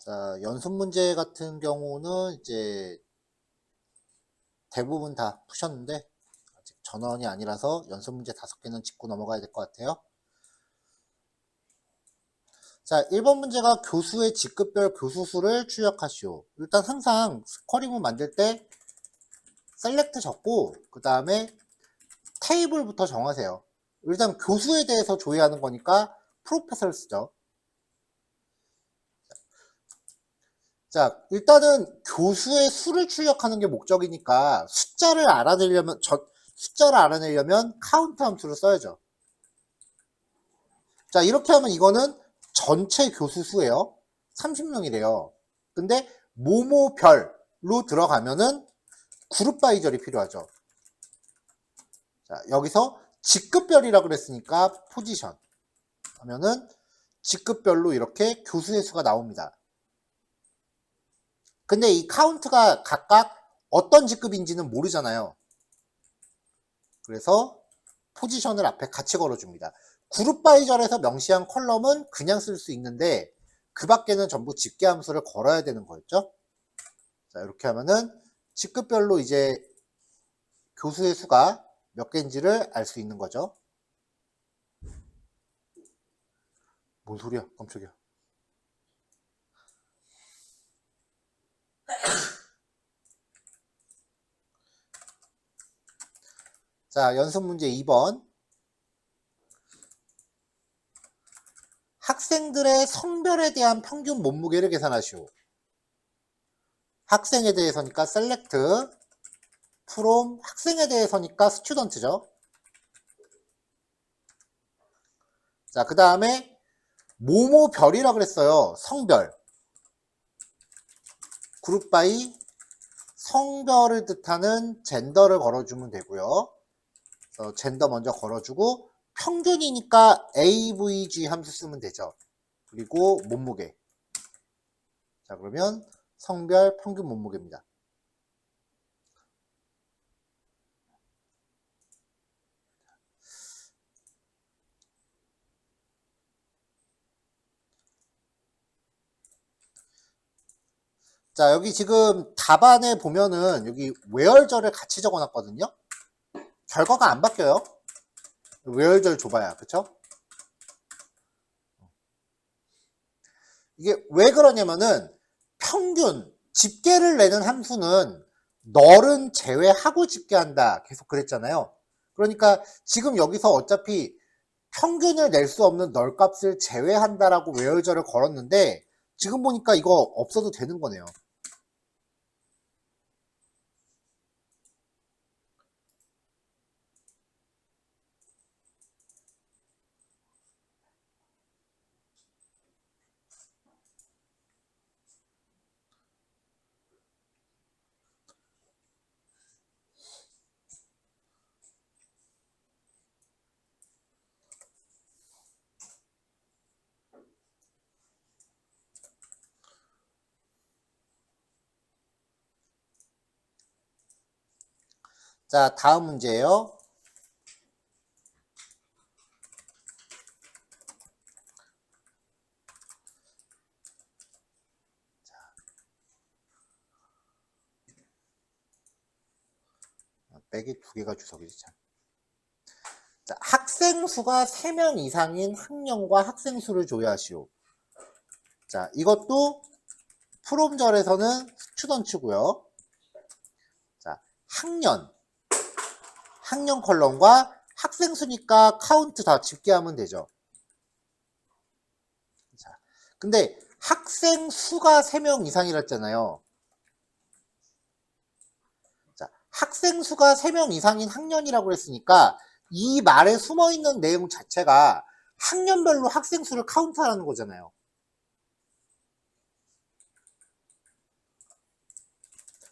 자, 연습 문제 같은 경우는 이제 대부분 다 푸셨는데 아직 전원이 아니라서 연습 문제 다섯 개는 짚고 넘어가야 될 것 같아요. 자, 1번 문제가 교수의 직급별 교수 수를 추적하시오. 일단 항상 스쿼링을 만들 때 셀렉트 적고 그 다음에 테이블부터 정하세요. 일단 교수에 대해서 조회하는 거니까 프로페서를 쓰죠. 자, 일단은 교수의 수를 출력하는 게 목적이니까 숫자를 알아내려면, 저, 숫자를 알아내려면 카운트 함수를 써야죠. 자, 이렇게 하면 이거는 전체 교수 수예요. 30명이래요. 근데 모모별로 들어가면은 그룹 바이절이 필요하죠. 자, 여기서 직급별이라고 그랬으니까 포지션 하면은 직급별로 이렇게 교수의 수가 나옵니다. 근데 이 카운트가 각각 어떤 직급인지는 모르잖아요. 그래서 포지션을 앞에 같이 걸어줍니다. 그룹 바이절에서 명시한 컬럼은 그냥 쓸 수 있는데 그 밖에는 전부 집계 함수를 걸어야 되는 거였죠. 자, 이렇게 하면은 직급별로 이제 교수의 수가 몇 개인지를 알 수 있는 거죠. 뭔 소리야? 깜짝이야. 자, 연습 문제 2번. 학생들의 성별에 대한 평균 몸무게를 계산하시오. 학생에 대해서니까 select, from 학생에 대해서니까 student죠. 자, 그 다음에 모모별이라 그랬어요. 성별. 그룹 바이 성별을 뜻하는 젠더를 걸어주면 되고요. 그래서 젠더 먼저 걸어주고 평균이니까 AVG 함수 쓰면 되죠. 그리고 몸무게. 자, 그러면 성별 평균 몸무게입니다. 자, 여기 지금 답안에 보면은 여기 외열절을 같이 적어 놨거든요. 결과가 안 바뀌어요. 외열절 줘봐야, 그쵸? 이게 왜 그러냐면은 평균, 집계를 내는 함수는 널은 제외하고 집계한다. 계속 그랬잖아요. 그러니까 지금 여기서 어차피 평균을 낼 수 없는 널 값을 제외한다라고 외열절을 걸었는데 지금 보니까 이거 없어도 되는 거네요. 자, 다음 문제예요. 자, 빼기 두 개가 주석이지 참. 자, 학생 수가 3명 이상인 학년과 학생 수를 조회하시오. 자, 이것도 프롬절에서는 스튜던츠고요. 자, 학년 학년 컬럼과 학생 수니까 카운트 다 집계하면 되죠. 자, 근데 학생 수가 3명 이상이라 했잖아요. 자, 학생 수가 3명 이상인 학년이라고 했으니까 이 말에 숨어 있는 내용 자체가 학년별로 학생 수를 카운트하라는 거잖아요.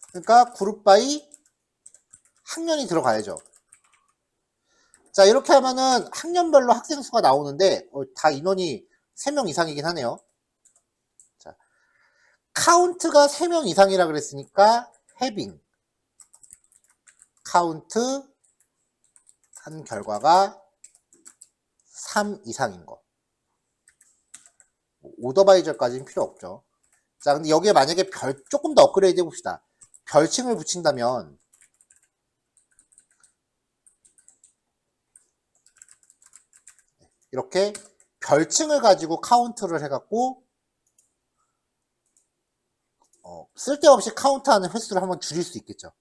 그러니까 그룹 바이 학년이 들어가야죠. 자, 이렇게 하면은 학년별로 학생 수가 나오는데 어, 다 인원이 3명 이상이긴 하네요. 자, 카운트가 3명 이상이라 그랬으니까 having 카운트 한 결과가 3 이상인 거. 오더바이저까지는 필요 없죠. 자, 근데 여기에 만약에 별, 조금 더 업그레이드 해봅시다. 별칭을 붙인다면, 이렇게 별칭을 가지고 카운트를 해갖고, 어, 쓸데없이 카운트하는 횟수를 한번 줄일 수 있겠죠.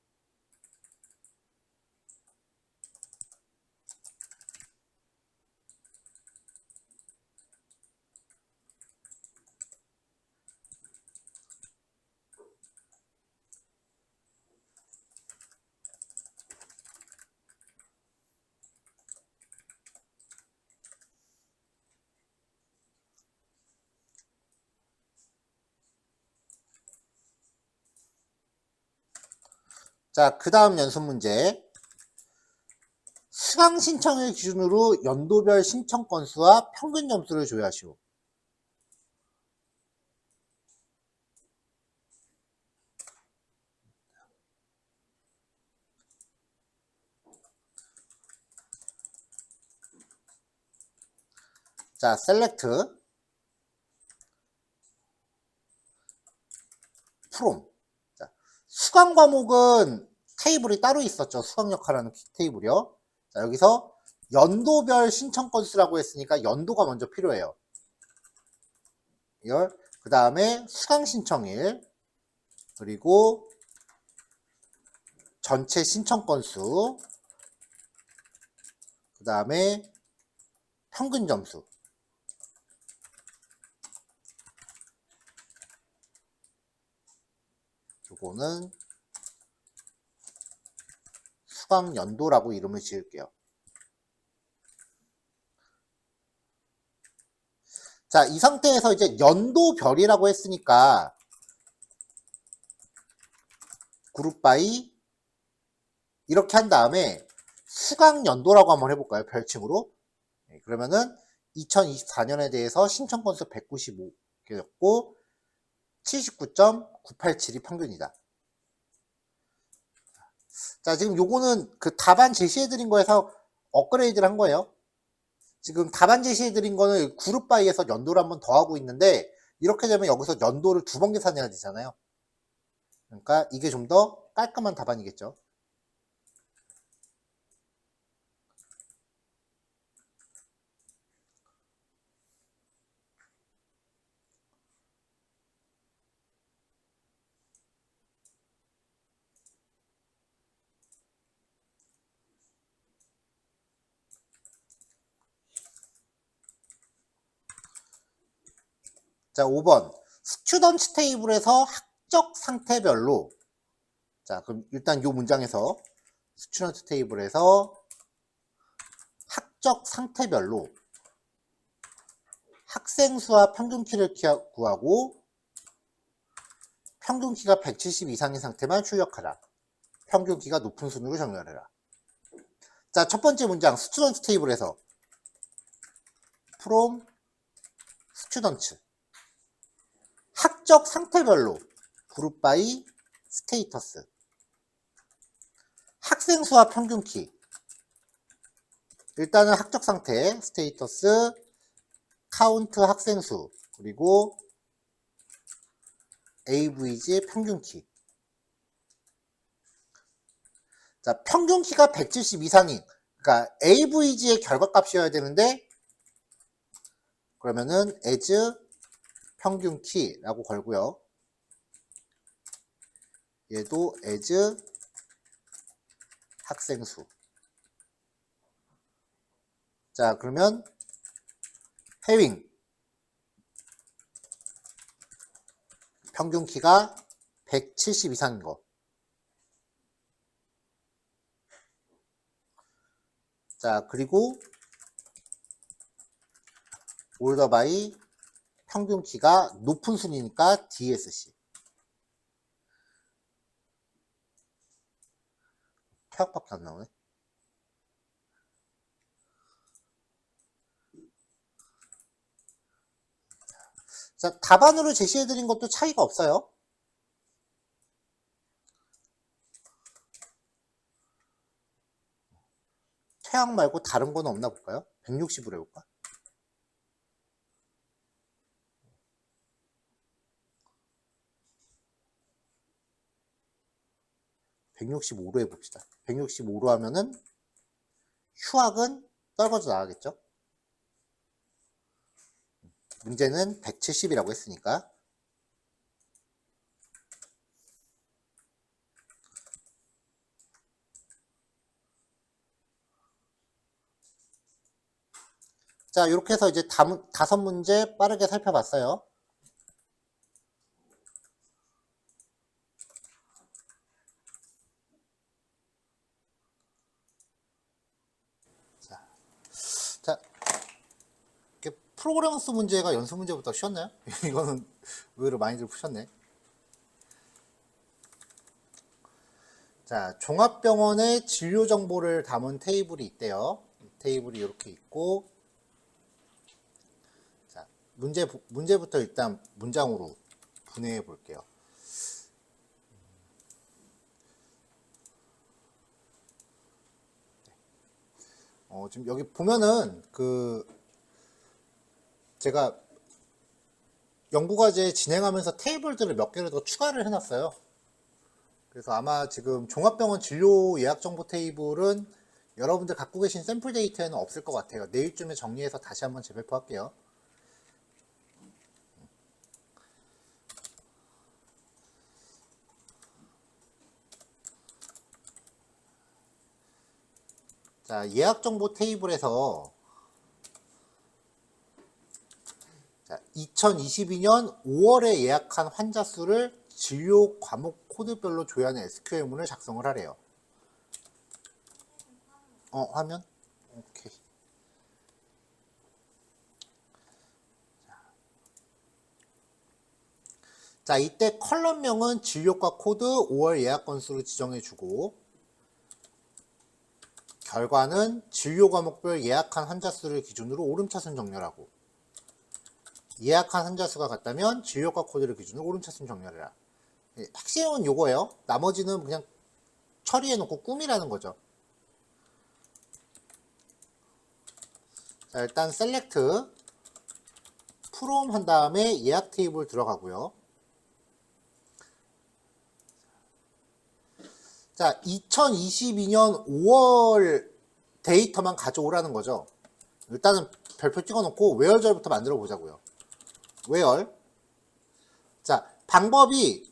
자, 그 다음 연습 문제. 수강 신청을 기준으로 연도별 신청 건수와 평균 점수를 조회하시오. 자, 셀렉트 프롬 자, 수강 과목은 테이블이 따로 있었죠. 수강 역할하는 테이블이요. 자, 여기서 연도별 신청 건수라고 했으니까 연도가 먼저 필요해요. 그 다음에 수강 신청일 그리고 전체 신청 건수 그 다음에 평균 점수 요거는 수강 연도라고 이름을 지을게요. 자, 이 상태에서 이제 연도별이라고 했으니까 그룹 바이 이렇게 한 다음에 수강 연도라고 한번 해볼까요? 별칭으로. 네, 그러면은 2024년에 대해서 신청 건수 195개였고 79.987이 평균이다. 자, 지금 요거는 그 답안 제시해드린 거에서 업그레이드를 한 거예요. 지금 답안 제시해드린 거는 그룹 바이에서 연도를 한 번 더 하고 있는데, 이렇게 되면 여기서 연도를 두 번 계산해야 되잖아요. 그러니까 이게 좀 더 깔끔한 답안이겠죠. 자, 5번. 스튜던트 테이블에서 학적 상태별로 자, 그럼 일단 이 문장에서 스튜던트 테이블에서 학적 상태별로 학생 수와 평균 키를 구하고 평균 키가 170 이상인 상태만 출력하라. 평균 키가 높은 순으로 정렬해라. 자, 첫 번째 문장 스튜던트 테이블에서 from 스튜던트 학적 상태별로 그룹 바이 스테이터스 학생 수와 평균 키. 일단은 학적 상태 스테이터스 카운트 학생 수 그리고 AVG 평균 키. 자, 평균 키가 170 이상인. 그러니까 AVG의 결과값이어야 되는데 그러면은 as 평균 키라고 걸고요. 얘도 as 학생 수. 자, 그러면 having 평균 키가 170 이상인 거. 자, 그리고 올더 바이 평균 키가 높은 순이니까 DSC. 태학밖에 안 나오네. 자, 답안으로 제시해드린 것도 차이가 없어요. 태양 말고 다른 건 없나 볼까요? 160으로 해볼까? 165로 해봅시다. 165로 하면은 휴학은 떨궈져 나가겠죠? 문제는 170이라고 했으니까 자, 이렇게 해서 이제 다, 다섯 문제 빠르게 살펴봤어요. 자, 자, 이렇게 프로그래머스 문제가 연수 문제보다 쉬웠나요? 이거는 의외로 많이들 푸셨네. 자, 종합병원의 진료 정보를 담은 테이블이 있대요. 테이블이 이렇게 있고, 자, 문제, 문제부터 일단 문장으로 분해해 볼게요. 어, 지금 여기 보면은 그 제가 연구과제 진행하면서 테이블들을 몇 개를 더 추가를 해놨어요. 그래서 아마 지금 종합병원 진료 예약 정보 테이블은 여러분들 갖고 계신 샘플 데이터에는 없을 것 같아요. 내일쯤에 정리해서 다시 한번 재배포할게요. 자, 예약 정보 테이블에서 자, 2022년 5월에 예약한 환자 수를 진료 과목 코드별로 조회하는 SQL문을 작성을 하래요. 어, 화면? 오케이. 자, 이때 컬럼명은 진료과 코드 5월 예약 건수로 지정해주고, 결과는 진료 과목별 예약한 환자 수를 기준으로 오름차순 정렬하고, 예약한 환자 수가 같다면 진료과 코드를 기준으로 오름차순 정렬해라. 예, 핵심은 요거예요. 나머지는 그냥 처리해놓고 꿈이라는 거죠. 자, 일단 셀렉트 프롬 한 다음에 예약 테이블 들어가고요. 자, 2022년 5월 데이터만 가져오라는 거죠. 일단은 별표 찍어놓고 외열절부터 만들어 보자고요. 외열. 자, 방법이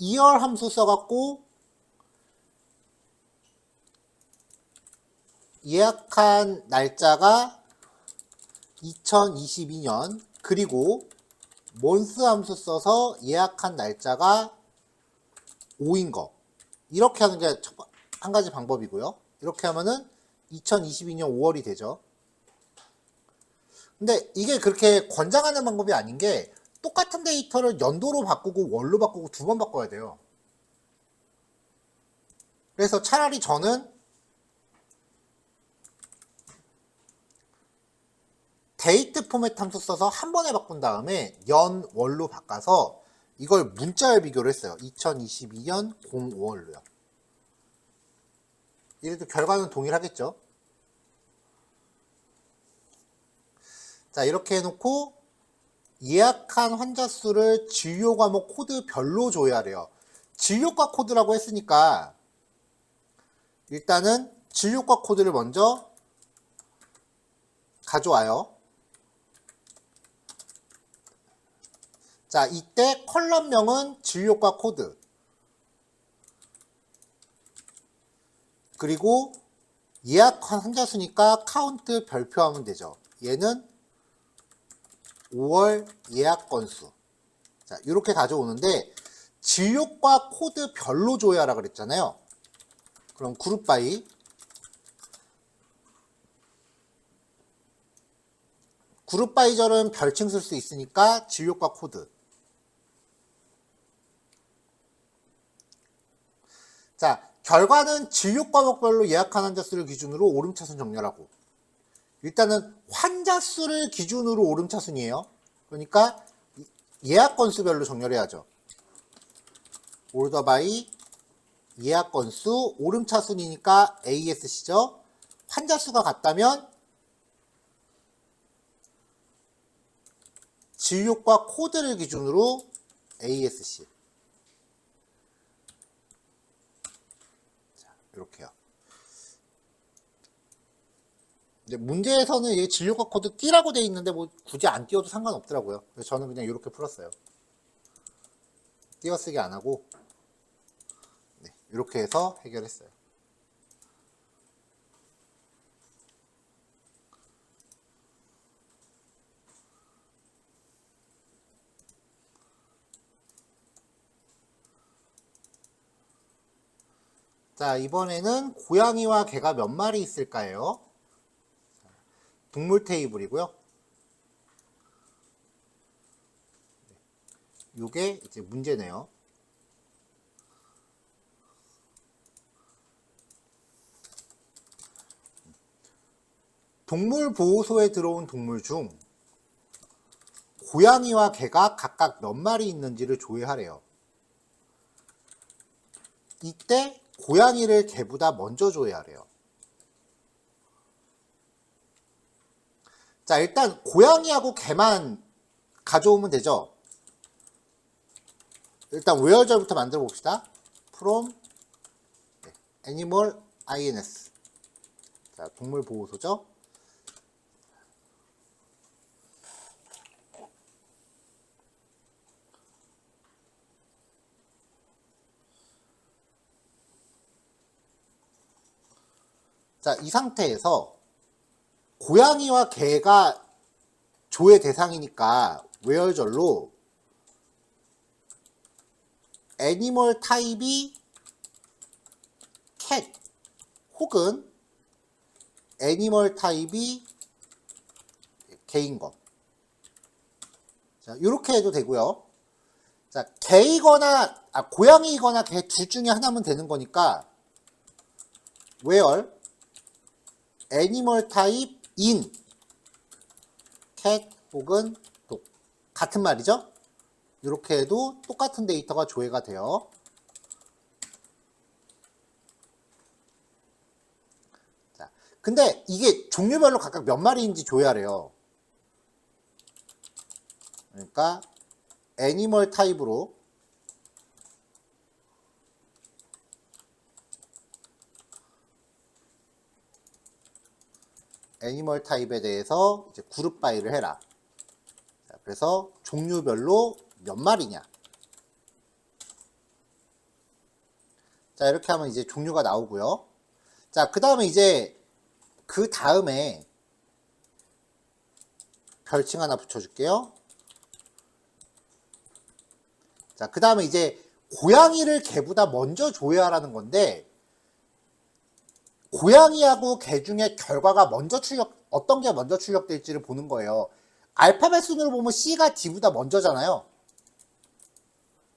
2열 함수 써갖고 예약한 날짜가 2022년 그리고 몬스 함수 써서 예약한 날짜가 5인 거 이렇게 하는 게 한 가지 방법이고요. 이렇게 하면은 2022년 5월이 되죠. 근데 이게 그렇게 권장하는 방법이 아닌 게 똑같은 데이터를 연도로 바꾸고 월로 바꾸고 두 번 바꿔야 돼요. 그래서 차라리 저는 데이트 포맷 함수 써서 한 번에 바꾼 다음에 연, 월로 바꿔서 이걸 문자열 비교를 했어요. 2022년 05월로요. 이래도 결과는 동일하겠죠? 자, 이렇게 해놓고 예약한 환자 수를 진료 과목 코드별로 조회하래요. 진료과 코드라고 했으니까 일단은 진료과 코드를 먼저 가져와요. 자, 이때 컬럼명은 진료과 코드. 그리고 예약한 환자 수니까 카운트 별표하면 되죠. 얘는 5월 예약 건수. 자, 이렇게 가져오는데 진료과 코드 별로 조회하라 그랬잖아요. 그럼 그룹 바이 그룹 바이 절은 별칭 쓸 수 있으니까 진료과 코드. 자, 결과는 진료 과목별로 예약한 환자 수를 기준으로 오름차순 정렬하고 일단은 환자 수를 기준으로 오름차순이에요. 그러니까 예약 건수별로 정렬해야죠. 올더 바이 예약 건수 오름차순이니까 ASC죠. 환자 수가 같다면 진료과 코드를 기준으로 ASC. 이렇게요. 근데 문제에서는 이 진료과 코드 띄라고 돼 있는데 뭐 굳이 안 띄워도 상관없더라고요. 그래서 저는 그냥 이렇게 풀었어요. 띄어쓰기 안 하고 네, 이렇게 해서 해결했어요. 자, 이번에는 고양이와 개가 몇 마리 있을까요? 동물 테이블이고요. 요게 이제 문제네요. 동물 보호소에 들어온 동물 중 고양이와 개가 각각 몇 마리 있는지를 조회하래요. 이때 고양이를 개보다 먼저 조회하래요. 자, 일단 고양이하고 개만 가져오면 되죠. 일단 웨어절부터 만들어 봅시다. from 네, animal ins. 자, 동물 보호소죠. 자, 이 상태에서 고양이와 개가 조의 대상이니까 웨어절로 애니멀 타입이 캣 혹은 애니멀 타입이 개인 것. 자, 이렇게 해도 되고요. 자, 개이거나 아, 고양이거나 개 둘 중에 하나면 되는 거니까 where 애니멀 타입 in cat 혹은 dog 같은 말이죠. 이렇게 해도 똑같은 데이터가 조회가 돼요. 자, 근데 이게 종류별로 각각 몇 마리인지 조회하래요. 그러니까 애니멀 타입으로 애니멀 타입에 대해서 이제 그룹 바이를 해라. 자, 그래서 종류별로 몇 마리냐. 자, 이렇게 하면 이제 종류가 나오고요. 자, 그 다음에 이제 그 다음에 별칭 하나 붙여줄게요. 자, 그 다음에 이제 고양이를 개보다 먼저 조회하라는 건데, 고양이하고 개 중에 결과가 먼저 출력, 어떤 게 먼저 출력될지를 보는 거예요. 알파벳 순으로 보면 C가 D보다 먼저잖아요.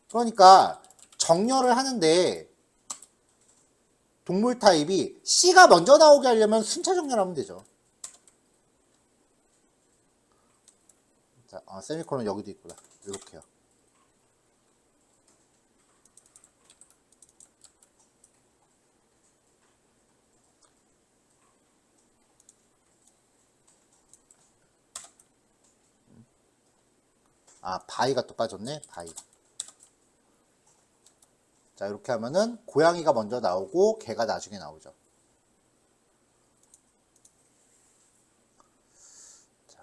그러니까 정렬을 하는데 동물 타입이 C가 먼저 나오게 하려면 순차 정렬하면 되죠. 자, 아, 세미콜론 여기도 있구나. 이렇게요. 아, 바이가 또 빠졌네. 바이. 자, 이렇게 하면은 고양이가 먼저 나오고 개가 나중에 나오죠. 자,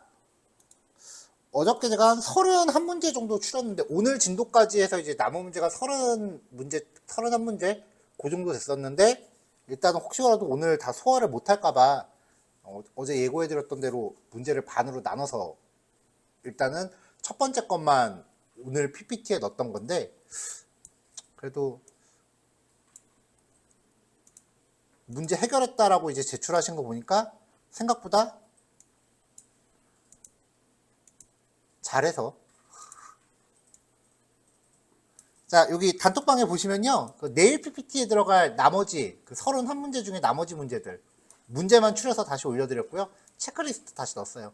어저께 제가 한 31문제 정도 추렸는데 오늘 진도까지 해서 이제 남은 문제가 30문제, 31문제 그 정도 됐었는데 일단은 혹시라도 오늘 다 소화를 못 할까봐 어, 어제 예고해드렸던 대로 문제를 반으로 나눠서 일단은 첫 번째 것만 오늘 PPT에 넣었던 건데 그래도 문제 해결했다라고 이제 제출하신 거 보니까 생각보다 잘해서. 자 여기 단톡방에 보시면요 그 내일 PPT에 들어갈 나머지 그 31문제 중에 나머지 문제들 문제만 추려서 다시 올려드렸고요. 체크리스트 다시 넣었어요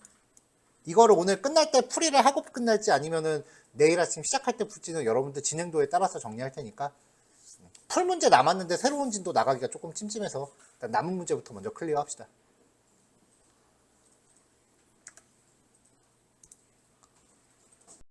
이거를 오늘 끝날 때 풀이를 하고 끝날지 아니면은 내일 아침 시작할 때 풀지는 여러분들 진행도에 따라서 정리할 테니까 풀 문제 남았는데 새로운 진도 나가기가 조금 찜찜해서 남은 문제부터 먼저 클리어 합시다.